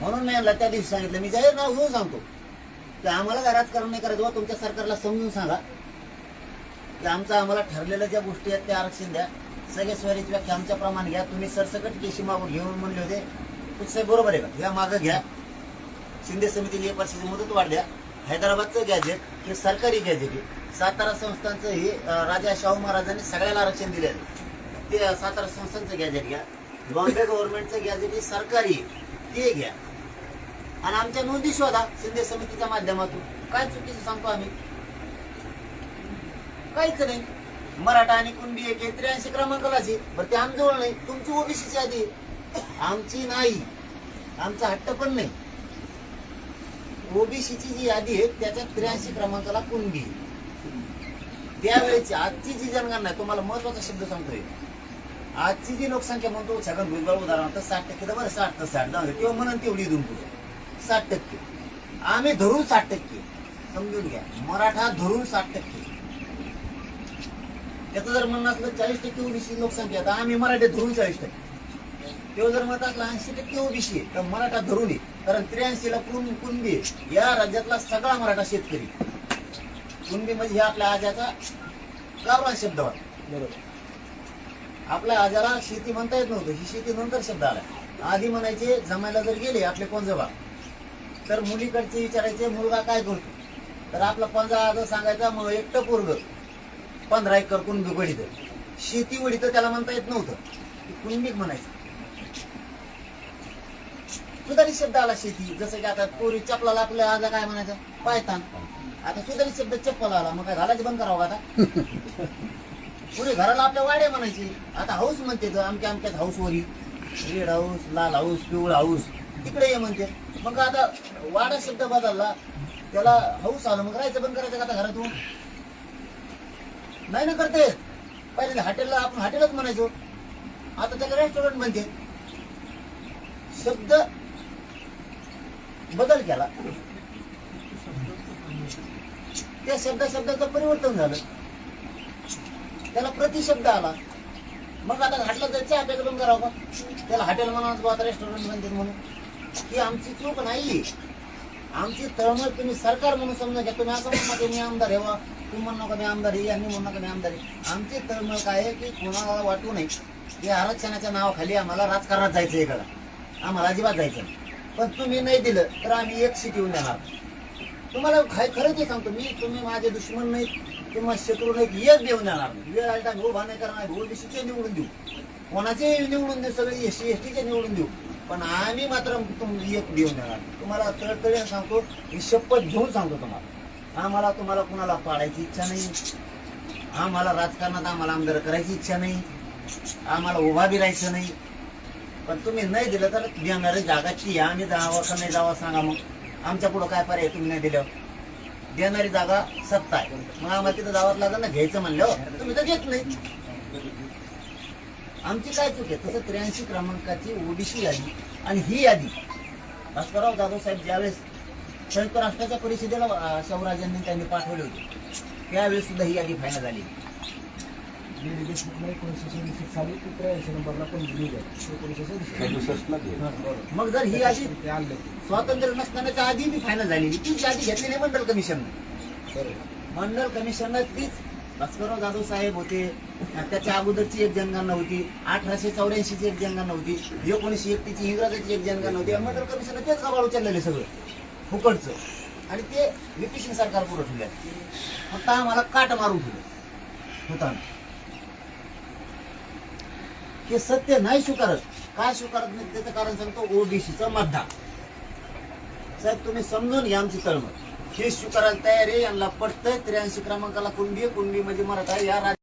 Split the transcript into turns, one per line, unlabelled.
म्हणून मी यांना त्या दिवशी सांगितलं. मी जाहीर नाव घेऊन सांगतो. की आम्हाला काय राजकारण नाही करायचं हो, तुमच्या सरकारला समजून सांगा. की आमचं आम्हाला ठरलेल्या ज्या गोष्टी आहेत त्या आरक्षण द्या. सगळे स्वरीची व्याख्या आमच्या प्रमाण घ्या. तुम्ही सरसकट केशी मागून घेऊन म्हणले होते. तुझं बरोबर आहे का? या मागं घ्या. शिंदे समितीने एक वर्षाची मुदत वाढ द्या हैदराबादचं गॅजेट हे सरकारी गॅजेट आहे. सातारा संस्थांचं हे राजा शाहू महाराजांनी सगळ्याला आरक्षण दिलेलं ते सातारा संस्थांचं गॅजेट घ्या. बॉम्बे गव्हर्नमेंटचं गॅजेट हे सरकारी आहे. ते घ्या. आणि आमच्या नोंदी शोधा शिंदे समितीच्या माध्यमातून. काय चुकीचं सांगतो आम्ही? काहीच नाही. मराठा आणि कुणबी एक त्र्याऐंशी क्रमांकालाची बरं ते आमजवळ नाही. तुमची ओबीसीची यादी आहे. आमची नाही. आमचा हट्ट पण नाही. ओबीसीची जी यादी आहे त्याच्या त्र्याऐंशी क्रमांकाला कुणबी त्यावेळेची आजची जी जनगणना आहे तुम्हाला महत्त्वाचा शब्द सांगतोय. आजची जी लोकसंख्या म्हणतो छगन भुजबळ उदाहरणार्थ साठ टक्के तर बरं साठ तर साठ जाऊ किंवा म्हणून तेवढी दोन पुढे साठ टक्के. आम्ही धरून साठ टक्के. समजून घ्या. मराठा धरून साठ टक्के. त्याचं जर म्हणणं असलं चाळीस टक्के ओबीसी लोकसंख्या तर आम्ही मराठी धरून चाळीस टक्के. तेव्हा जर म्हणत असलं ऐंशी टक्के ओबीसी तर मराठा धरून आहे. कारण त्र्याऐंशीला कुण कुणबी या राज्यातला सगळा मराठा शेतकरी कुणबी म्हणजे हे आपल्या आजाचा गावरान शब्द होता
बरोबर.
आपल्या आजारा शेती म्हणता येत नव्हतं. ही शेती नंतर शब्द आला. आधी म्हणायचे जमायला जर गेले आपले पंजोबा तर मुलीकडचे विचारायचे मुलगा काय करतो? तर आपला पंजा आज सांगायचा मग एकटं पोरग. पंधरा एकर कुणबी वडीत शेती वडीत त्याला म्हणता येत नव्हतं. कुणबीक म्हणायचं. सुधारित शब्द आला शेती. जसं की आता पोरी चपलाला आपल्या आजा काय म्हणायचं? पायतान आता सुधारित शब्द चप्पल आला. मग काय घालायचं बंद करावं आता? पुढे घराला आपल्या वाड्या म्हणायचे. आता हाऊस म्हणते तर आमच्या आमच्याच हाऊस वरी रेड हाऊस लाल हाऊस पिवळ हाऊस तिकडे ये म्हणते. मग आता वाडा शब्द बदलला. त्याला हाऊस आलं मग राहायचं पण करायचं का आता घरातून? नाही ना करते. पहिले हॉटेलला आपण हॉटेलच म्हणायचो. आता त्याला रेस्टॉरंट म्हणते. शब्द बदल केला. त्या शब्द शब्दाचं परिवर्तन झालं. त्याला प्रतिशब्द आला. मग आता घाटला जायचं चहा प्यायला करावं का? त्याला हॉटेल म्हणा आता रेस्टॉरंट म्हणते म्हणून. ही आमची चूक नाही. आमची तळमळ तुम्ही सरकार म्हणून समजा घ्या. तुम्ही असं म्हणा की मी आमदार आहे वा तुम्ही म्हणू नका मी आमदार आहे यांनी म्हणू नका मी आमदार आहे. आमची तळमळ काय आहे की कोणाला वाटू नये. की आरक्षणाच्या नावाखाली आम्हाला राजकारणात जायचं इकडं आम्हाला अजिबात जायचं पण तुम्ही नाही दिलं तर आम्ही एक सीट येऊन देणार. तुम्हाला काय खरं ते सांगतो मी. तुम्ही माझे दुश्मन नाही किंवा शत्रू एक एक देऊन देणार नाही. वेळ आली तर उभा नाही करणार ओबीसीचे निवडून देऊ. कोणाचे निवडून देऊ सगळे एस सी एस टीचे निवडून देऊ. पण आम्ही मात्र तुम एक देऊन देणार तुम्हाला तळतळीने सांगतो मी शपथ घेऊन सांगतो तुम्हाला. आम्हाला तुम्हाला कुणाला पाडायची इच्छा नाही. आम्हाला राजकारणात आम्हाला आमदार करायची इच्छा नाही. आम्हाला उभा बी राहायचं नाही. पण तुम्ही नाही दिलं तर देणारे जागाची या. आम्ही जावं का नाही जावं सांगा मग. आमच्या पुढं काय पर्याय तुम्ही नाही दिलं? देणारी जागा सत्ता आहे. मग आम्हाला तिथं जावं लागलं ना घ्यायचं म्हणलं हो, तुम्ही तर घेत नाही. आमची काय चूक आहे? तसं त्र्याऐंशी क्रमांकाची ओबीसी यादी आणि ही यादी. भास्करराव जाधव साहेब ज्यावेळेस संयुक्त राष्ट्राच्या परिषदेला शिवराजांनी त्यांनी पाठवले होते त्यावेळेस सुद्धा ही यादी फायनल झाली.
एकोणीसशे सदुसष्ट साली त्र्याऐंशी नंबरला पण दिली आहे एकोणीसशे सदुसष्ट बरोबर.
मग जर ही यादी
आणलं
स्वातंत्र्य नसतानाच्या आधी बी फायनल झालेली. तीच यादी घेतलेली मंडल कमिशन मंडल कमिशनर तीच भास्करराव जाधव साहेब होते. त्याच्या अगोदरची एक जनगणना होती. अठराशे चौऱ्याऐंशीची एक जनगणना होती. एकोणीसशे एकतीसची इंग्रजाची एक जनगणना होती. मंडल कमिशनर तेच गबाळ उचललेले सगळं. फुकटचं. आणि ते ब्रिटिश सरकार ठेवले फक्त आम्हाला काट मारून ठेवलं. होताना. हे सत्य नाही स्वीकारत. काय स्वीकारत नाही त्याचं कारण सांगतो ओबीसीचा मतदान साहेब तुम्ही समजून घ्या आमची तळमळ. हे स्वीकारायला तयार आहे यांना पटतंय त्र्याऐंशी क्रमांकाला कुणबी आहे, कुणबी म्हणजे मराठा या राज्य